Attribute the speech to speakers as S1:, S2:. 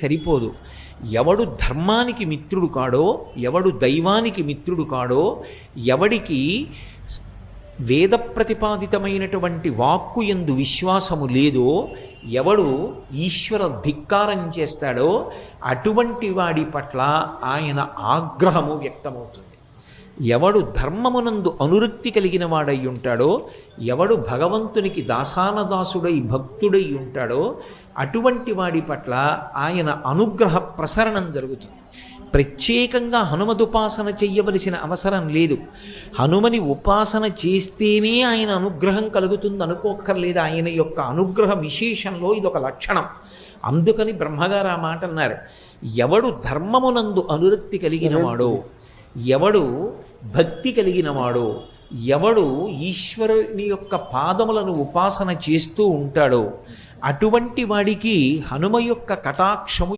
S1: సరిపోదు. ఎవడు ధర్మానికి మిత్రుడు కాడో ఎవడు దైవానికి మిత్రుడు కాడో ఎవడికి వేద ప్రతిపాదితమైనటువంటి వాక్కు ఎందు విశ్వాసము లేదో ఎవడు ఈశ్వర ధిక్కారం చేస్తాడో అటువంటి వాడి పట్ల ఆయన ఆగ్రహము వ్యక్తమవుతుంది. ఎవడు ధర్మమునందు అనురక్తి కలిగిన వాడై ఉంటాడో ఎవడు భగవంతునికి దాసానదాసుడై భక్తుడై ఉంటాడో అటువంటి వాడి పట్ల ఆయన అనుగ్రహ ప్రసరణం జరుగుతుంది. ప్రత్యేకంగా హనుమదుపాసన చెయ్యవలసిన అవసరం లేదు. హనుమని ఉపాసన చేస్తేనే ఆయన అనుగ్రహం కలుగుతుంది అనుకోక్కర్లేదు. ఆయన యొక్క అనుగ్రహ విశేషంలో ఇదొక లక్షణం. అందుకని బ్రహ్మగారు ఆ మాట అన్నారు ఎవడు ధర్మమునందు అనురక్తి కలిగినవాడో ఎవడు భక్తి కలిగిన వాడు ఎవడు ఈశ్వరుని యొక్క పాదములను ఉపాసన చేస్తూ ఉంటాడో అటువంటి వాడికి హనుమ యొక్క కటాక్షము